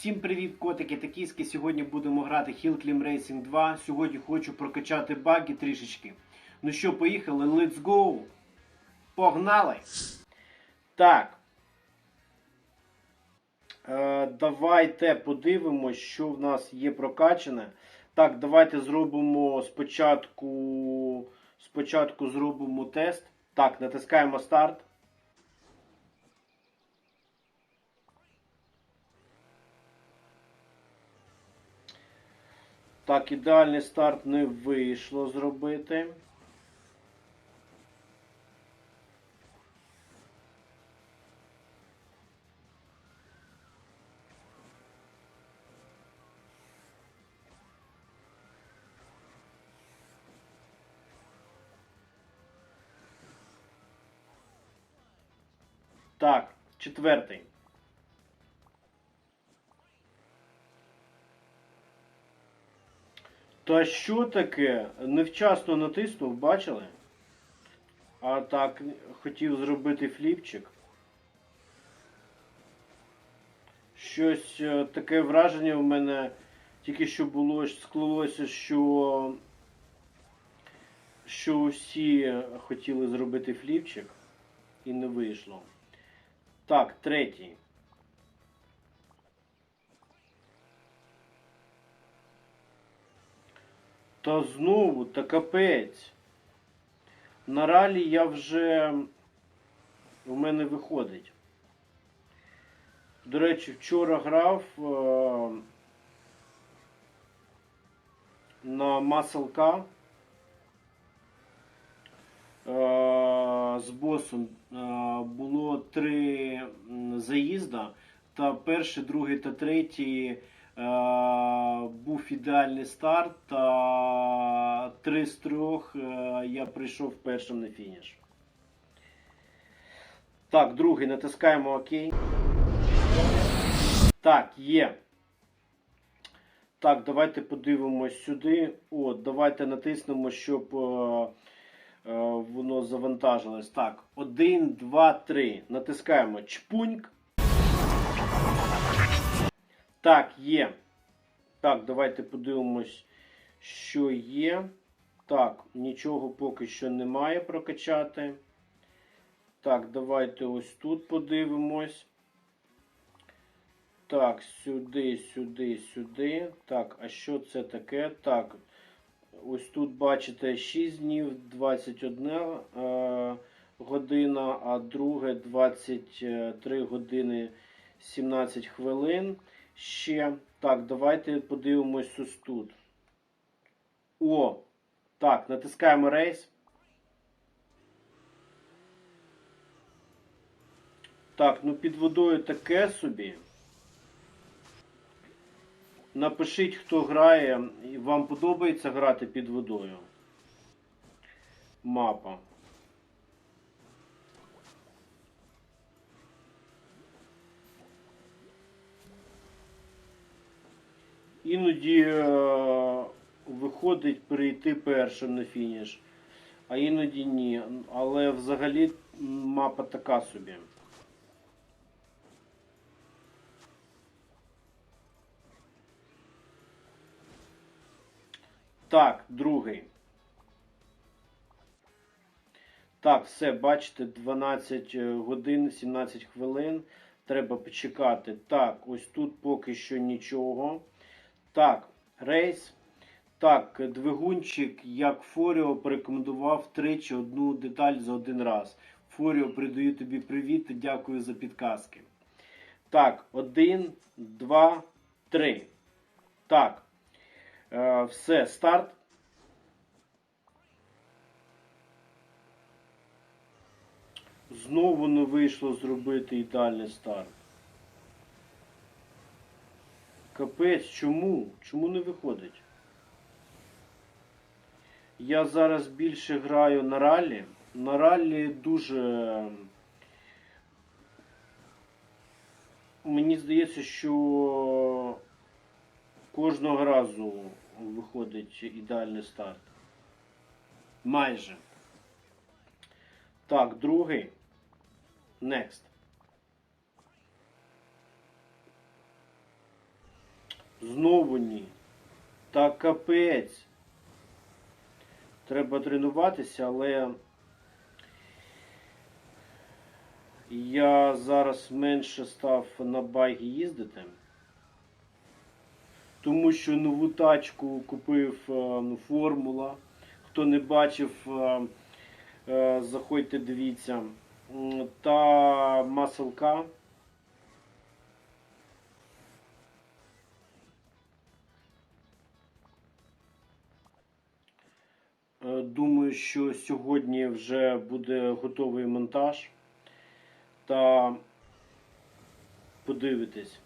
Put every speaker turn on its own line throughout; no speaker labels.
Всім привіт, котики та кіски. Сьогодні будемо грати Hill Climb Racing 2. Сьогодні хочу прокачати баги трішечки. Ну що, поїхали, let's go! Погнали! Так. Е, давайте подивимось, що в нас є прокачане. Так, давайте зробимо спочатку. Спочатку зробимо тест. Так, натискаємо старт. Так, ідеальний старт не вийшло зробити. Так, четвертий. Та що таке? Невчасно натиснув, бачили? А так, хотів зробити фліпчик. Щось е, таке враження в мене тільки що було, склалося, що, що усі хотіли зробити фліпчик і не вийшло. Так, третій. Та знову, та капець. На ралі я вже у мене виходить. До речі, вчора грав е, на Маселка е, з босом е, було три заїзда, та перший, другий та третій був ідеальний старт, та три з трьох е, я прийшов першим на фініш. Так, другий натискаємо ОК. Так, є. Так, давайте подивимось сюди. От, давайте натиснемо, щоб е, е, воно завантажилось. Так, один, два, три. Натискаємо чпуньк. Так, є. Так, давайте подивимось, що є. Так, нічого поки що немає прокачати. Так, давайте ось тут подивимось. Так, сюди, сюди, сюди. Так, а що це таке? Так, ось тут бачите 6 днів, 21 е, година, а друге 23 години 17 хвилин. Ще. Так, давайте подивимось ось тут. О! Так, натискаємо рейс. Так, ну під водою таке собі. Напишіть, хто грає, і вам подобається грати під водою. Мапа. Іноді е, виходить перейти першим на фініш, а іноді ні. Але взагалі мапа така собі. Так, другий. Так, все, бачите, 12 годин, 17 хвилин. Треба почекати. Так, ось тут поки що нічого. Так, рейс. Так, двигунчик, як Форіо, порекомендував тричі одну деталь за один раз. Форіо, передаю тобі привіт і дякую за підказки. Так, один, два, три. Так. Е, все, старт. Знову не вийшло зробити ідеальний старт. Капець, чому? Чому не виходить? Я зараз більше граю на раллі. На раллі дуже. Мені здається, що кожного разу виходить ідеальний старт. Майже. Так, другий. Next. Знову ні. Та капець. Треба тренуватися, але я зараз менше став на байки їздити. Тому що нову тачку купив е, ну, формула. Хто не бачив, е, е, заходьте, дивіться. Та маселка. Думаю, що сьогодні вже буде готовий монтаж. Та подивитесь.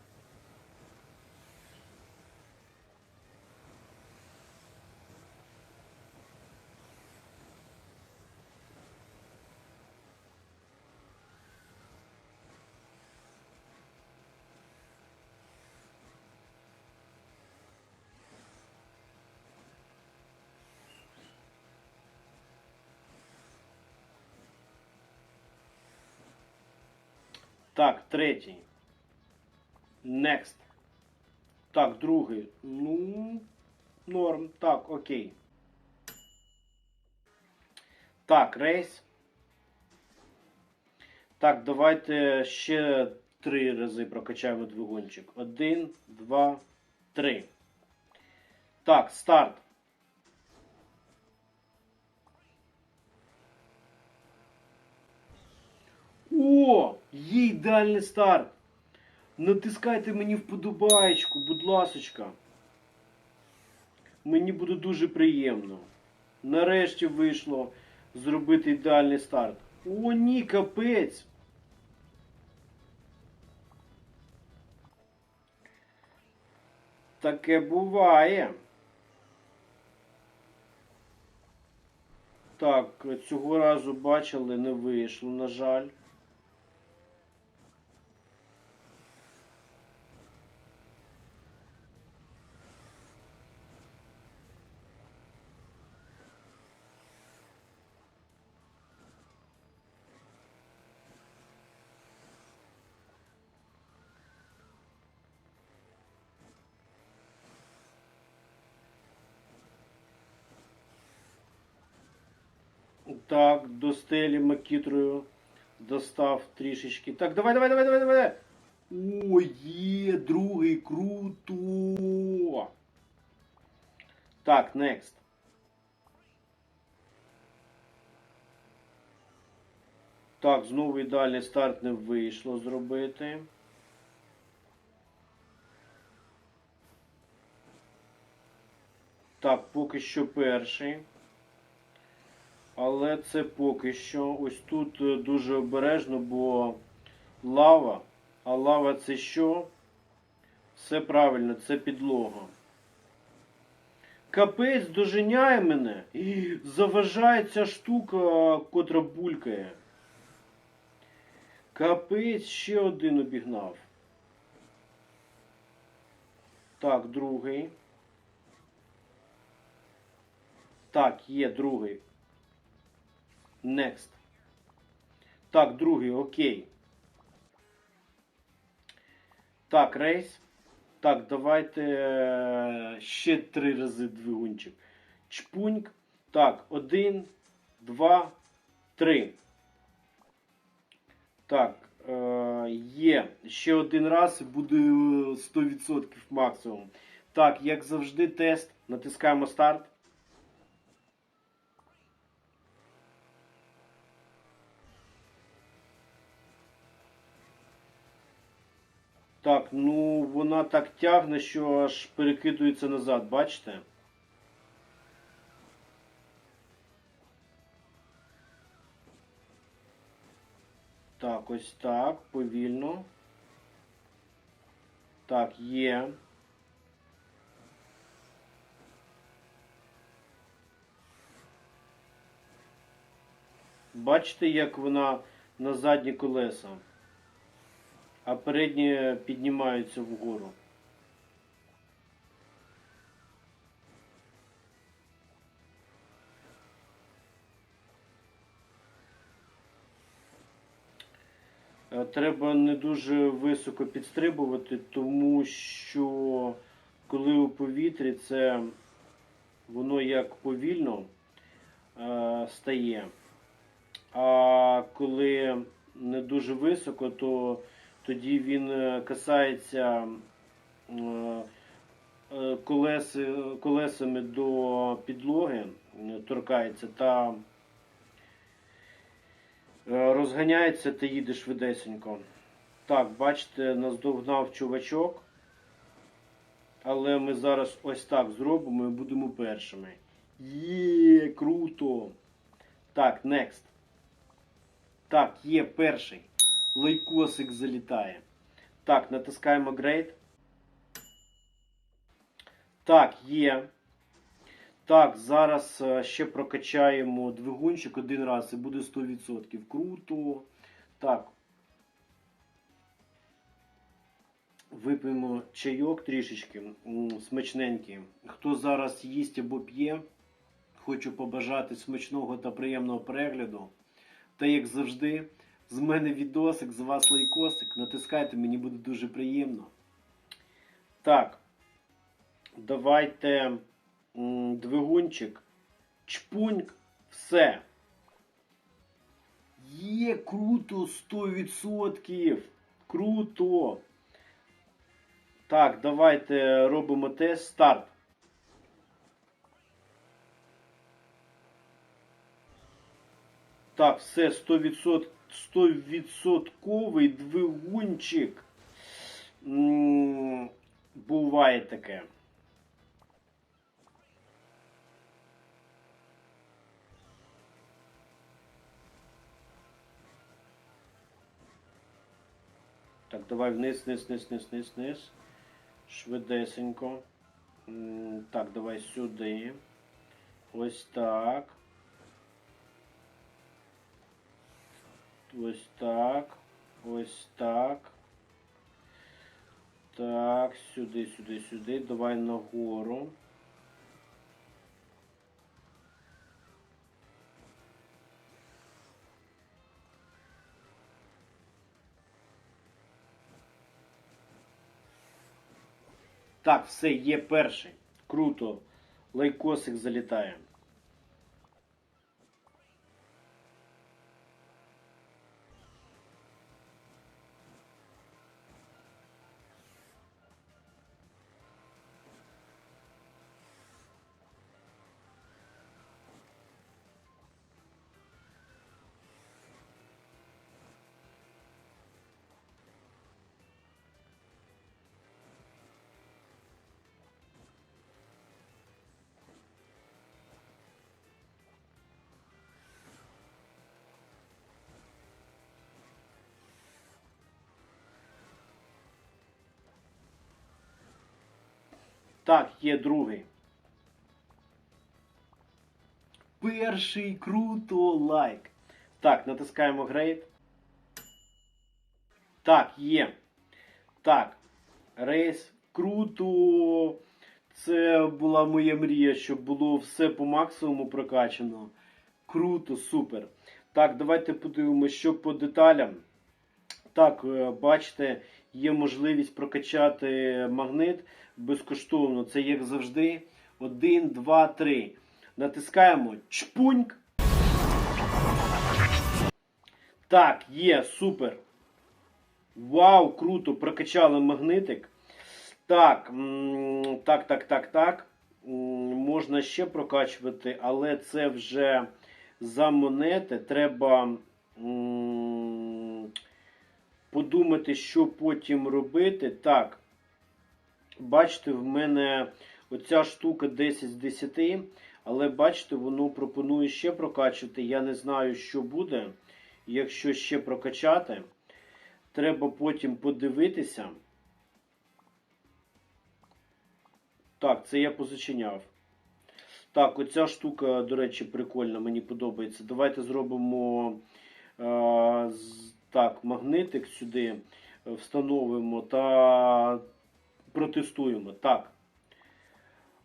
Так, третій. Next. Так, другий. Ну, норм. Так, окей. Так, рейс. Так, давайте ще три рази прокачаємо двигунчик. Один, два, три. Так, старт. О, є ідеальний старт. Натискайте мені вподобаєчку, будь ласочка. Мені буде дуже приємно. Нарешті вийшло зробити ідеальний старт. О, ні, капець. Таке буває. Так, цього разу бачили, не вийшло, на жаль. Так, до стелі макітрою достав трішечки. Так, давай, давай, давай, давай, давай. О, є, другий, круто. Так, next. Так, знову ідеальний старт не вийшло зробити. Так, поки що перший. Але це поки що. Ось тут е, дуже обережно, бо лава. А лава це що? Все правильно, це підлога. Капець доженяє мене і заважає ця штука, котра булькає. Капець ще один обігнав. Так, другий. Так, є другий. Next. Так, другий, окей. Так, рейс. Так, давайте е, ще три рази двигунчик. Чпуньк. Так, один, два, три. Так, е, є. Ще один раз і буде е, 100% максимум. Так, як завжди, тест. Натискаємо старт. Так, ну вона так тягне, що аж перекидується назад, бачите? Так, ось так, повільно. Так, є. Бачите, як вона на задні колеса, а передні піднімаються вгору. Е, Треба не дуже високо підстрибувати, тому що коли у повітрі це воно як повільно е, стає. А коли не дуже високо, то тоді він е, касається е, е, колеси, колесами до підлоги, торкається та розганяється та їде швидесенько. Так, бачите, наздогнав чувачок. Але ми зараз ось так зробимо і будемо першими. Є, круто! Так, next. Так, є перший. Лайкосик залітає. Так, натискаємо Great. Так, є. Так, зараз е, ще прокачаємо двигунчик один раз і буде 100%. Круто. Так. Вип'ємо чайок трішечки смачненький. Хто зараз їсть або п'є, хочу побажати смачного та приємного перегляду. Та як завжди, з мене відосик, з вас лайкосик. Натискайте, мені буде дуже приємно. Так, давайте двигунчик. Чпуньк, все. Є круто 100%. Круто. Так, давайте робимо тест. Старт. Так, все, 100%, 100% двигунчик. Буває таке. Так, давай вниз, вниз, вниз, вниз, вниз, вниз. Швидесенько. Так, давай сюди. Ось так. Ось так. Ось так. Так, сюди, сюди, сюди. Давай нагору. Так, все, є перший. Круто. Лайкосик залітає. Так, є другий. Перший круто лайк. Так, натискаємо Great. Так, є. Так. Рейс. Круто. Це була моя мрія, щоб було все по максимуму прокачано. Круто, супер. Так, давайте подивимося, що по деталям. Так, е, бачите, є можливість прокачати магнит безкоштовно. Це як завжди. Один, два, три. Натискаємо чпуньк. Так, є, супер. Вау, круто, прокачали магнитик. Так, так, так, так, так. Можна ще прокачувати, але це вже за монети. Треба подумати, що потім робити. Так. Бачите, в мене оця штука 10 з 10, але бачите, воно пропонує ще прокачувати. Я не знаю, що буде. Якщо ще прокачати, треба потім подивитися. Так, це я позачиняв. Так, оця штука, до речі, прикольна, мені подобається. Давайте зробимо е, так, магнитик сюди е, встановимо та протестуємо. Так.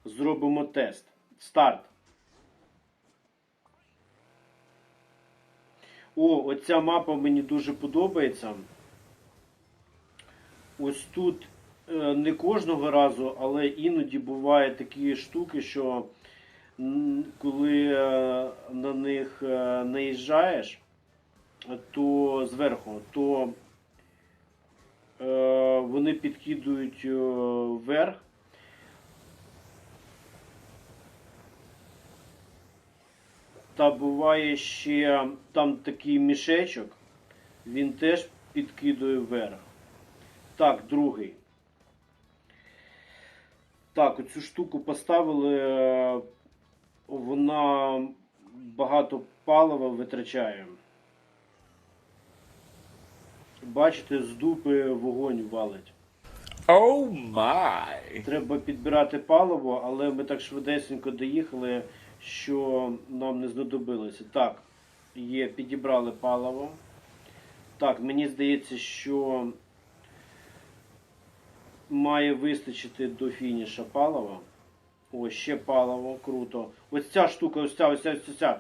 Зробимо тест. Старт. О, оця мапа мені дуже подобається. Ось тут е, не кожного разу, але іноді бувають такі штуки, що коли е, на них наїжджаєш, то зверху, то е, вони підкидують е, вверх. Та буває ще там такий мішечок, він теж підкидує вверх. Так, другий. Так, оцю штуку поставили, е, вона багато палива витрачає. Бачите, з дупи вогонь валить.
Oh my.
Треба підбирати паливо, але ми так швидесенько доїхали, що нам не знадобилося. Так, є, підібрали паливо. Так, мені здається, що має вистачити до фініша палива. О, ще паливо, круто. Ось ця штука, ось ця, ось ця, ось ця.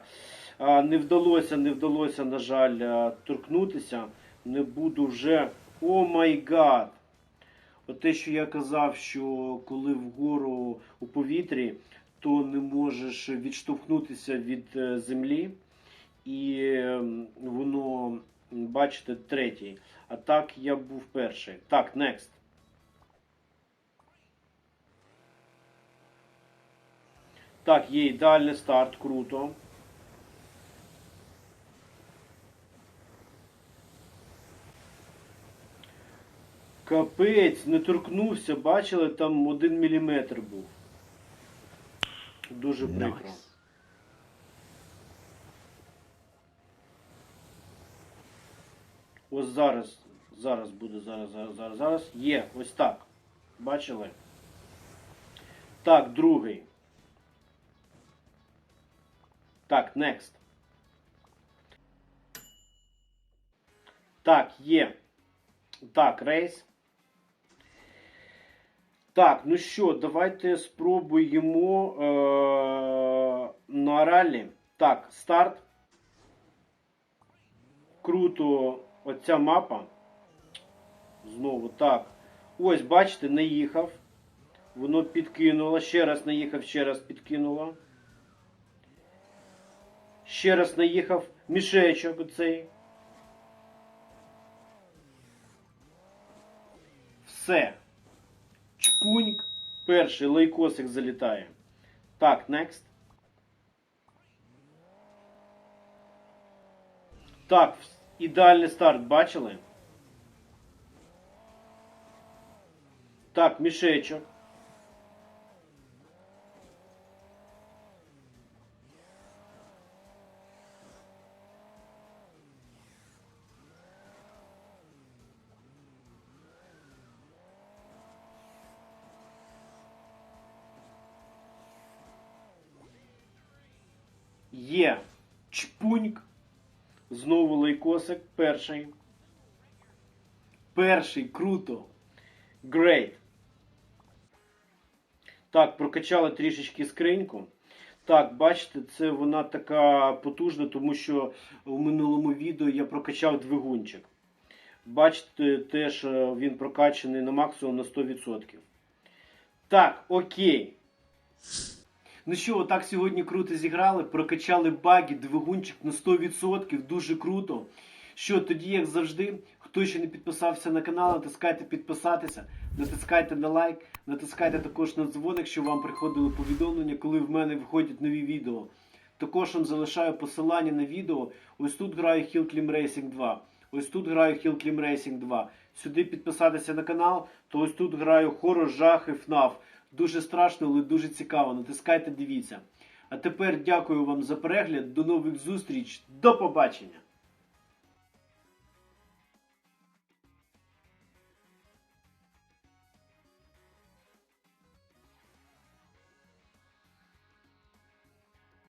Не вдалося, не вдалося, на жаль, торкнутися. Не буду вже. О май гад! От те, що я казав, що коли вгору у повітрі, то не можеш відштовхнутися від е, землі, і ем, воно, бачите, третій. А так я був перший. Так, next. Так, є ідеальний старт, круто. Капець, не торкнувся, бачили, там один міліметр був. Дуже прикро.
Nice.
Ось зараз, зараз буде, зараз, зараз, зараз, зараз. Є, ось так. Бачили? Так, другий. Так, next. Так, є. Так, рейс. Так, ну що, давайте спробуємо е- на ралі. Так, старт. Круто оця мапа. Знову так. Ось, бачите, наїхав. Воно підкинуло. Ще раз наїхав, ще раз підкинуло. Ще раз наїхав мішечок оцей. Все. Чпуньк. Перший лайкосик залітає. Так, next. Так, ідеальний старт бачили? Так, мішечок. Знову лайкосик. Перший. Перший, круто. Great. Так, прокачали трішечки скриньку. Так, бачите, це вона така потужна, тому що в минулому відео я прокачав двигунчик. Бачите, теж він прокачаний на максимум на 100%. Так, окей. Ну що, отак сьогодні круто зіграли, прокачали баги, двигунчик на 100%, дуже круто. Що тоді, як завжди, хто ще не підписався на канал, натискайте підписатися, натискайте на лайк, натискайте також на дзвоник, щоб вам приходили повідомлення, коли в мене виходять нові відео. Також вам залишаю посилання на відео. Ось тут граю Hill Climb Racing 2. Ось тут граю Hill Climb Racing 2. Сюди підписатися на канал, то ось тут граю хорор, жах і FNAF. Дуже страшно, але дуже цікаво. Натискайте, дивіться. А тепер дякую вам за перегляд. До нових зустріч. До побачення!